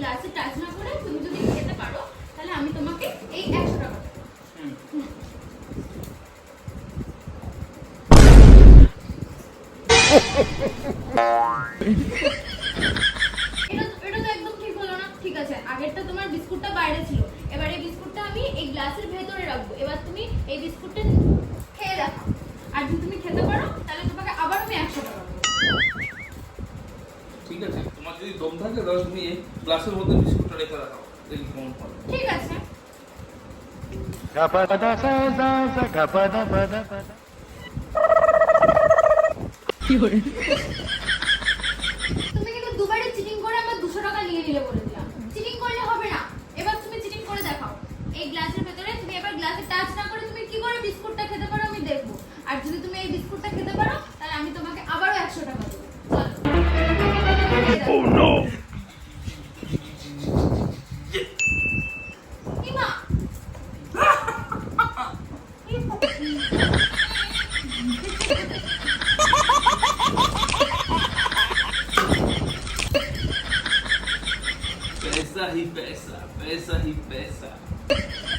গ্লাসে টাচ না করে তুমি যদি খেতে পারো তাহলে আমি তোমাকে এই একশো টাকা এটা তো একদম ঠিক হলো না। ঠিক আছে আগেরটা তোমার বিস্কুটটা বাইরে ছিল। এবার এই বিস্কুটটা আমি এই গ্লাসের ভেতরে রাখব। এবার তুমি এই বিস্কুটটা খেয়ে দেখো। আর যদি তুমি আছে তোমার যদি দম থাকে তাহলে তুমি গ্লাসের মধ্যে বিস্কুটটা রেখে রাখো দেখি কেমন হয়। ঠিক আছে। কিন্তু দুবারে চিটিং করে আমার দুশো টাকা নিয়ে নিলে বলে দিলাম। করলে হবে না। এবার তুমি চিটিং করে দেখাও। এই গ্লাসের ভেতরে তুমি এবার গ্লাসে টাচ না করে তুমি কি করে বিস্কুটটা খেতে পারো আমি দেখব। আর যদি peça, pesa, peça.